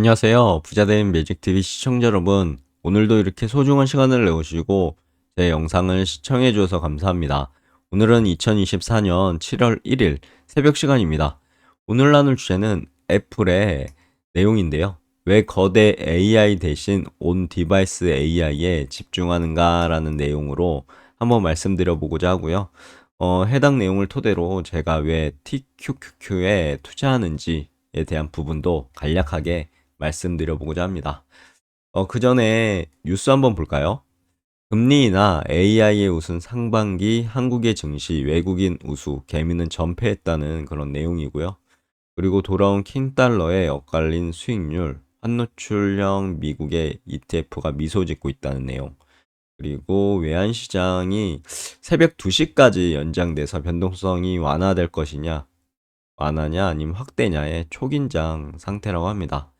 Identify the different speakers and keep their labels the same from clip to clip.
Speaker 1: 안녕하세요. 부자된 매직TV 시청자 여러분. 오늘도 이렇게 소중한 시간을 내오시고 제 영상을 시청해 주셔서 감사합니다. 오늘은 2024년 7월 1일 새벽 시간입니다. 오늘 나눌 주제는 애플의 내용인데요. 왜 거대 AI 대신 온 디바이스 AI에 집중하는가라는 내용으로 한번 말씀드려 보고자 하고요. 어, 해당 내용을 토대로 제가 왜 TQQQ에 투자하는지에 대한 부분도 간략하게 말씀드려보고자 합니다. 어, 그 전에 뉴스 한번 볼까요? 금리나 AI의 우승 상반기 한국의 증시 외국인 우수 개미는 전패했다는 그런 내용이고요. 그리고 돌아온 킹달러의 엇갈린 수익률, 환노출형 미국의 ETF가 미소 짓고 있다는 내용. 그리고 외환시장이 새벽 2시까지 연장돼서 변동성이 완화될 것이냐, 완화냐 아니면 확대냐의 초긴장 상태라고 합니다.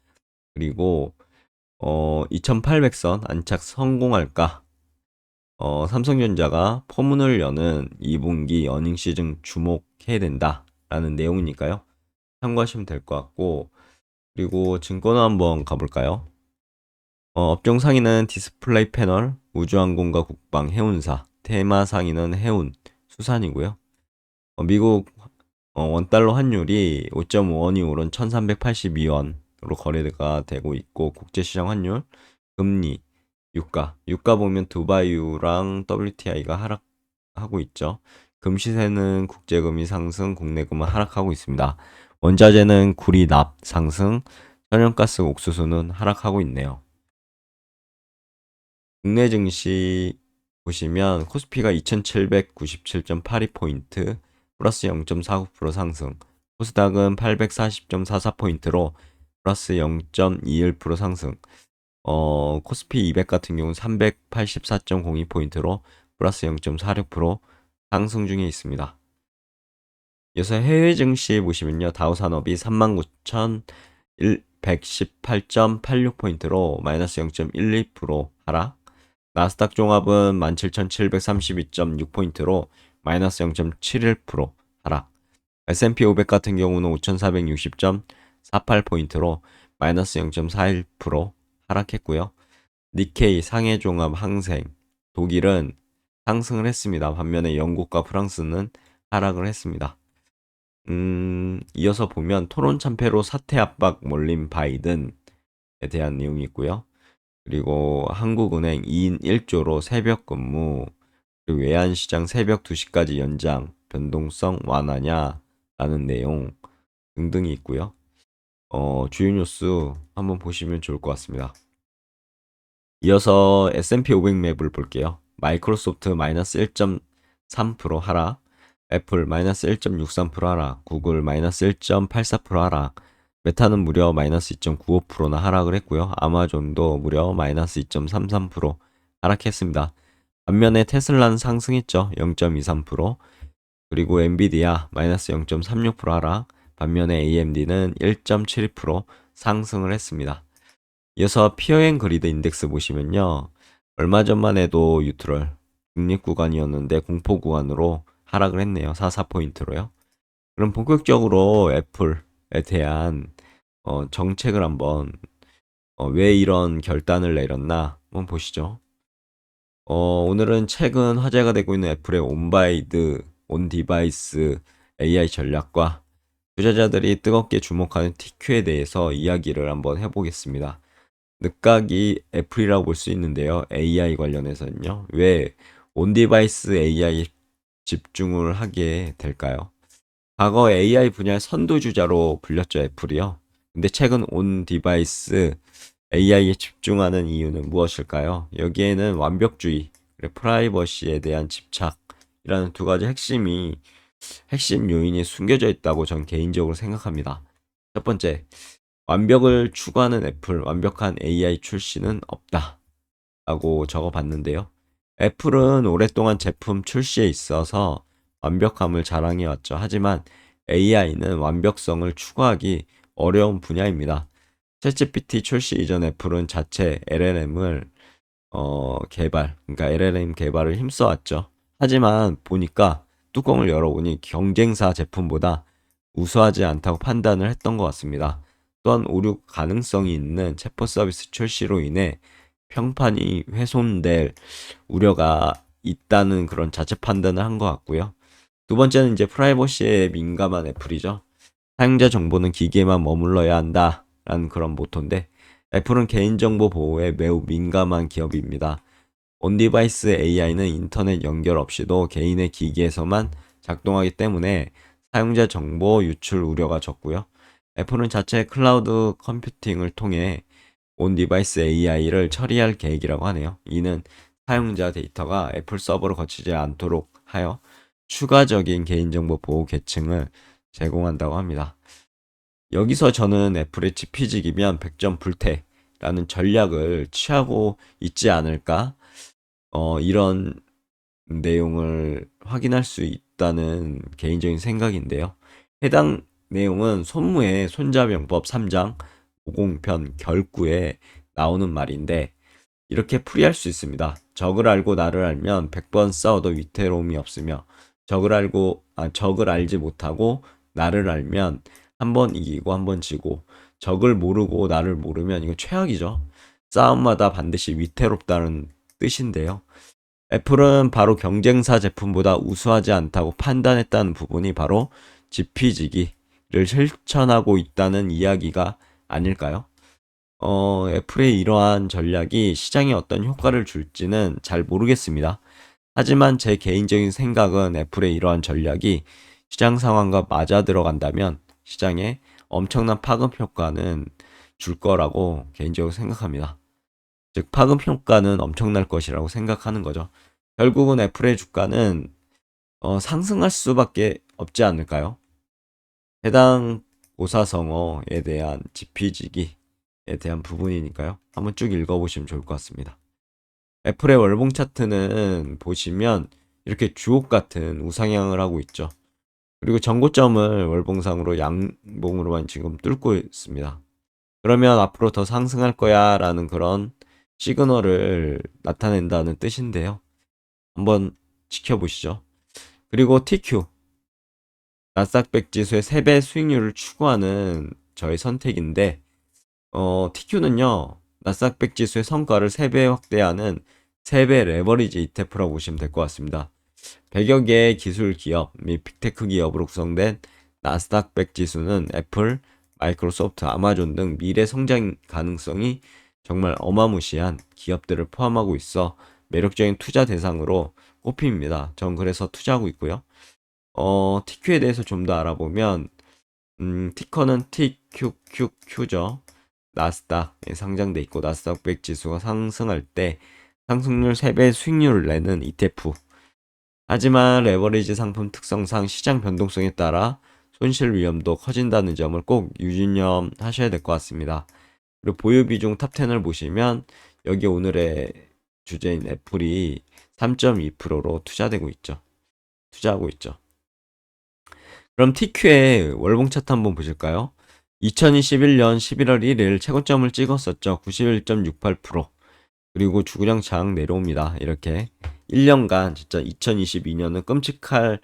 Speaker 1: 그리고 어 2800선 안착 성공할까? 어 삼성전자가 포문을 여는 2분기 어닝 시즌 주목해야 된다 라는 내용이니까요. 참고하시면 될 것 같고 그리고 증권화 한번 가볼까요? 어, 업종 상위는 디스플레이 패널, 우주항공과 국방, 해운사, 테마 상위는 해운, 수산이고요. 어, 미국 어, 원달러 환율이 5.5원이 오른 1382원으 로 거래가 되고 있고 국제시장 환율, 금리, 유가, 유가 보면 두바이유랑 WTI가 하락하고 있죠. 금시세는 국제금이 상승, 국내금은 하락하고 있습니다. 원자재는 구리 납 상승, 천연가스 옥수수는 하락하고 있네요. 국내 증시 보시면 코스피가 2797.82포인트 플러스 0.49% 상승 코스닥은 840.44포인트로 플러스 0.21% 상승 어, 코스피 200 같은 경우는 384.02포인트로 플러스 0.46% 상승 중에 있습니다. 이어서 해외 증시 보시면요. 다우 산업이 39,118.86포인트로 마이너스 0.12% 하락 나스닥 종합은 17,732.6포인트로 마이너스 0.71% 하락. S&P 500 같은 경우는 5,460.48포인트로 마이너스 0.41% 하락했고요. 니케이 상해 종합 항생 독일은 상승을 했습니다. 반면에 영국과 프랑스는 하락을 했습니다. 음, 이어서 보면 토론 참패로 사태 압박 몰린 바이든에 대한 내용이 있고요. 그리고 한국은행 2인 1조로 새벽 근무, 그리고 외환시장 새벽 2시까지 연장, 변동성 완화냐, 라는 내용 등등이 있고요. 어, 주요 뉴스 한번 보시면 좋을 것 같습니다. 이어서 S&P 500 맵을 볼게요. 마이크로소프트 마이너스 1.3% 하락, 애플 마이너스 1.63% 하락, 구글 마이너스 1.84% 하락, 메타는 무려 마이너스 2.95%나 하락을 했고요. 아마존도 무려 마이너스 2.33% 하락했습니다. 반면에 테슬라는 상승했죠. 0.23%. 그리고 엔비디아 마이너스 0.36% 하락. 반면에 AMD는 1.72% 상승을 했습니다. 이어서 피어앤 그리드 인덱스 보시면요. 얼마 전만 해도 유트럴 중립 구간이었는데 공포 구간으로 하락을 했네요. 44포인트로요. 그럼 본격적으로 애플에 대한 어, 정책을 한번 어, 왜 이런 결단을 내렸나 한번 보시죠. 어, 오늘은 최근 화제가 되고 있는 애플의 온바이드, 온디바이스 AI 전략과 투자자들이 뜨겁게 주목하는 TQ에 대해서 이야기를 한번 해보겠습니다. 늦각이 애플이라고 볼 수 있는데요. AI 관련해서는요. 왜 온디바이스 AI 집중을 하게 될까요? 과거 AI 분야의 선두주자로 불렸죠, 애플이요. 근데 최근 온 디바이스 AI에 집중하는 이유는 무엇일까요? 여기에는 완벽주의, 프라이버시에 대한 집착이라는 두 가지 핵심이 핵심 요인이 숨겨져 있다고 전 개인적으로 생각합니다. 첫 번째, 완벽을 추구하는 애플, 완벽한 AI 출시는 없다. 라고 적어 봤는데요. 애플은 오랫동안 제품 출시에 있어서 완벽함을 자랑해 왔죠. 하지만 AI는 완벽성을 추구하기 어려운 분야입니다. 챗GPT 출시 이전 애플은 자체 LLM을 어, 개발, 그러니까 LLM 개발을 힘써왔죠. 하지만 보니까 뚜껑을 열어보니 경쟁사 제품보다 우수하지 않다고 판단을 했던 것 같습니다. 또한 오류 가능성이 있는 체포 서비스 출시로 인해 평판이 훼손될 우려가 있다는 그런 자체 판단을 한 것 같고요. 두 번째는 이제 프라이버시에 민감한 애플이죠. 사용자 정보는 기기에만 머물러야 한다라는 그런 모토인데 애플은 개인정보 보호에 매우 민감한 기업입니다. 온디바이스 AI는 인터넷 연결 없이도 개인의 기기에서만 작동하기 때문에 사용자 정보 유출 우려가 적고요. 애플은 자체 클라우드 컴퓨팅을 통해 온 디바이스 AI를 처리할 계획이라고 하네요. 이는 사용자 데이터가 애플 서버로 거치지 않도록 하여 추가적인 개인정보 보호 계층을 제공한다고 합니다. 여기서 저는 애플의 지피지기면 100점 불태라는 전략을 취하고 있지 않을까? 어, 이런 내용을 확인할 수 있다는 개인적인 생각인데요. 해당 내용은 손무의 손자병법 3장 50편 결구에 나오는 말인데 이렇게 풀이할 수 있습니다. 적을 알고 나를 알면 100번 싸워도 위태로움이 없으며 적을 알고 아, 적을 알지 못하고 나를 알면 한 번 이기고 한 번 지고 적을 모르고 나를 모르면 이거 최악이죠. 싸움마다 반드시 위태롭다는 뜻인데요. 애플은 바로 경쟁사 제품보다 우수하지 않다고 판단했다는 부분이 바로 지피지기를 실천하고 있다는 이야기가 아닐까요? 어, 애플의 이러한 전략이 시장에 어떤 효과를 줄지는 잘 모르겠습니다. 하지만 제 개인적인 생각은 애플의 이러한 전략이 시장 상황과 맞아 들어간다면 시장에 엄청난 파급 효과는 줄 거라고 개인적으로 생각합니다. 즉, 파급 효과는 엄청날 것이라고 생각하는 거죠. 결국은 애플의 주가는 어, 상승할 수밖에 없지 않을까요? 해당 고사성어에 대한 지피지기에 대한 부분이니까요. 한번 쭉 읽어보시면 좋을 것 같습니다. 애플의 월봉 차트는 보시면 이렇게 주옥 같은 우상향을 하고 있죠. 그리고 전고점을 월봉상으로 양봉으로만 지금 뚫고 있습니다. 그러면 앞으로 더 상승할 거야 라는 그런 시그널을 나타낸다는 뜻인데요. 한번 지켜보시죠. 그리고 TQ 나스닥백 지수의 3배 수익률을 추구하는 저의 선택인데 어, TQ는요. 나스닥백 지수의 성과를 3배 확대하는 3배 레버리지 ETF라고 보시면 될 것 같습니다. 100여 개의 기술 기업 및 빅테크 기업으로 구성된 나스닥 100 지수는 애플, 마이크로소프트, 아마존 등 미래 성장 가능성이 정말 어마무시한 기업들을 포함하고 있어 매력적인 투자 대상으로 꼽힙니다. 전 그래서 투자하고 있고요. 어, TQ에 대해서 좀 더 알아보면 음, 티커는 TQQQ죠. 나스닥에 상장돼 있고 나스닥 100 지수가 상승할 때 상승률 3배 수익률을 내는 ETF 하지만 레버리지 상품 특성상 시장 변동성에 따라 손실 위험도 커진다는 점을 꼭 유념하셔야 될 것 같습니다. 그리고 보유 비중 탑 10을 보시면 여기 오늘의 주제인 애플이 3.2%로 투자되고 있죠. 투자하고 있죠. 그럼 TQ의 월봉 차트 한번 보실까요? 2021년 11월 1일 최고점을 찍었었죠. 91.68%. 그리고 주구장창 내려옵니다. 이렇게 1년간 진짜 2022년은 끔찍할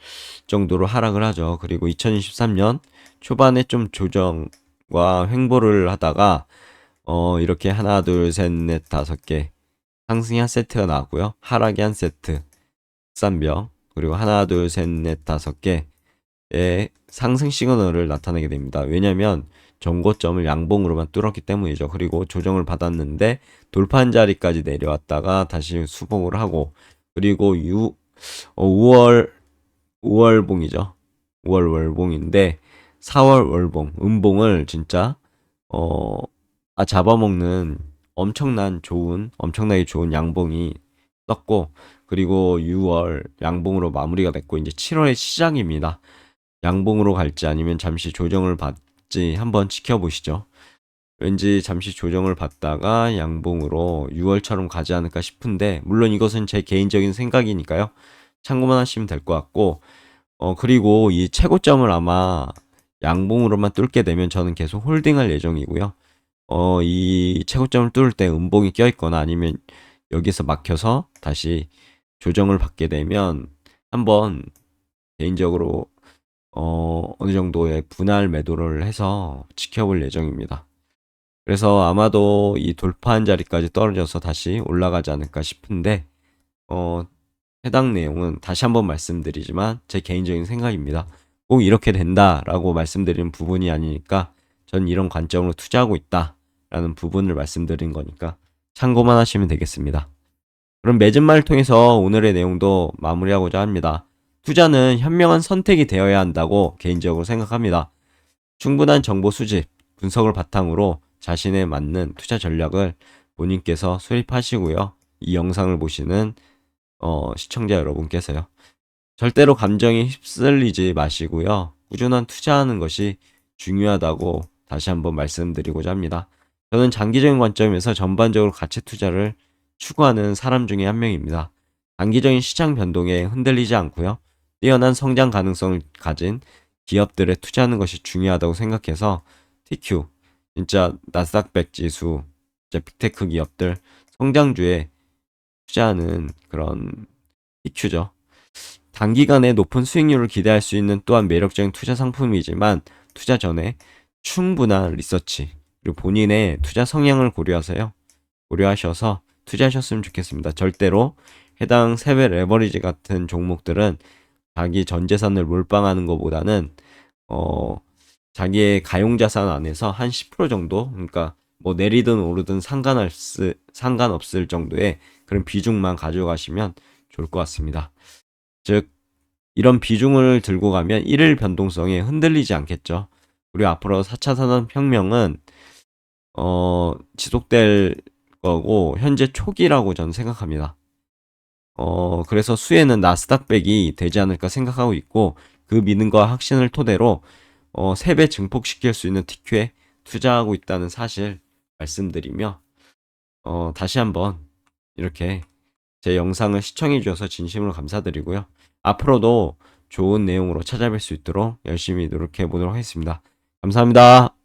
Speaker 1: 정도로 하락을 하죠. 그리고 2023년 초반에 좀 조정과 횡보를 하다가 어 이렇게 하나 둘 셋 넷 다섯 개 상승이 한 세트가 나왔고요. 하락이 한 세트 싼병 그리고 하나 둘 셋 넷 다섯 개의 상승 시그널을 나타내게 됩니다. 왜냐하면 전고점을 양봉으로만 뚫었기 때문이죠. 그리고 조정을 받았는데 돌파한 자리까지 내려왔다가 다시 수복을 하고 그리고 6, 어, 5월 5월 봉이죠. 5월 월봉인데 4월 월봉 음봉을 진짜 어 아, 잡아먹는 엄청난 좋은 엄청나게 좋은 양봉이 떴고 그리고 6월 양봉으로 마무리가 됐고 이제 7월의 시작입니다. 양봉으로 갈지 아니면 잠시 조정을 받 어지 한번 지켜보시죠. 왠지 잠시 조정을 받다가 양봉으로 6월처럼 가지 않을까 싶은데 물론 이것은 제 개인적인 생각이니까요. 참고만 하시면 될 것 같고 어 그리고 이 최고점을 아마 양봉으로만 뚫게 되면 저는 계속 홀딩할 예정이고요. 어 이 최고점을 뚫을 때 음봉이 껴 있거나 아니면 여기서 막혀서 다시 조정을 받게 되면 한번 개인적으로 어, 어느 정도의 분할 매도를 해서 지켜볼 예정입니다. 그래서 아마도 이 돌파한 자리까지 떨어져서 다시 올라가지 않을까 싶은데, 어, 해당 내용은 다시 한번 말씀드리지만 제 개인적인 생각입니다. 꼭 이렇게 된다라고 말씀드리는 부분이 아니니까 전 이런 관점으로 투자하고 있다라는 부분을 말씀드린 거니까 참고만 하시면 되겠습니다. 그럼 맺은말을 통해서 오늘의 내용도 마무리하고자 합니다. 투자는 현명한 선택이 되어야 한다고 개인적으로 생각합니다. 충분한 정보 수집, 분석을 바탕으로 자신에 맞는 투자 전략을 본인께서 수립하시고요. 이 영상을 보시는 어, 시청자 여러분께서요. 절대로 감정에 휩쓸리지 마시고요. 꾸준한 투자하는 것이 중요하다고 다시 한번 말씀드리고자 합니다. 저는 장기적인 관점에서 전반적으로 가치 투자를 추구하는 사람 중에 한 명입니다. 단기적인 시장 변동에 흔들리지 않고요. 뛰어난 성장 가능성을 가진 기업들에 투자하는 것이 중요하다고 생각해서 TQ, 진짜 나스닥 백 지수, 진짜 빅테크 기업들, 성장주에 투자하는 그런 TQ죠. 단기간에 높은 수익률을 기대할 수 있는 또한 매력적인 투자 상품이지만 투자 전에 충분한 리서치 그리고 본인의 투자 성향을 고려하세요. 고려하셔서 투자하셨으면 좋겠습니다. 절대로 해당 세배 레버리지 같은 종목들은 자기 전 재산을 몰빵하는 것보다는 어 자기의 가용 자산 안에서 한 10% 정도 그러니까 뭐 내리든 오르든 상관없을 상관없을 정도의 그런 비중만 가져가시면 좋을 것 같습니다. 즉 이런 비중을 들고 가면 일일 변동성에 흔들리지 않겠죠. 그리고 앞으로 4차 산업혁명은 어, 지속될 거고 현재 초기라고 저는 생각합니다. 어, 그래서 수혜는 나스닥백이 되지 않을까 생각하고 있고 그 믿음과 확신을 토대로 어, 3배 증폭시킬 수 있는 TQ에 투자하고 있다는 사실 말씀드리며 어, 다시 한번 이렇게 제 영상을 시청해 주셔서 진심으로 감사드리고요. 앞으로도 좋은 내용으로 찾아뵐 수 있도록 열심히 노력해 보도록 하겠습니다. 감사합니다.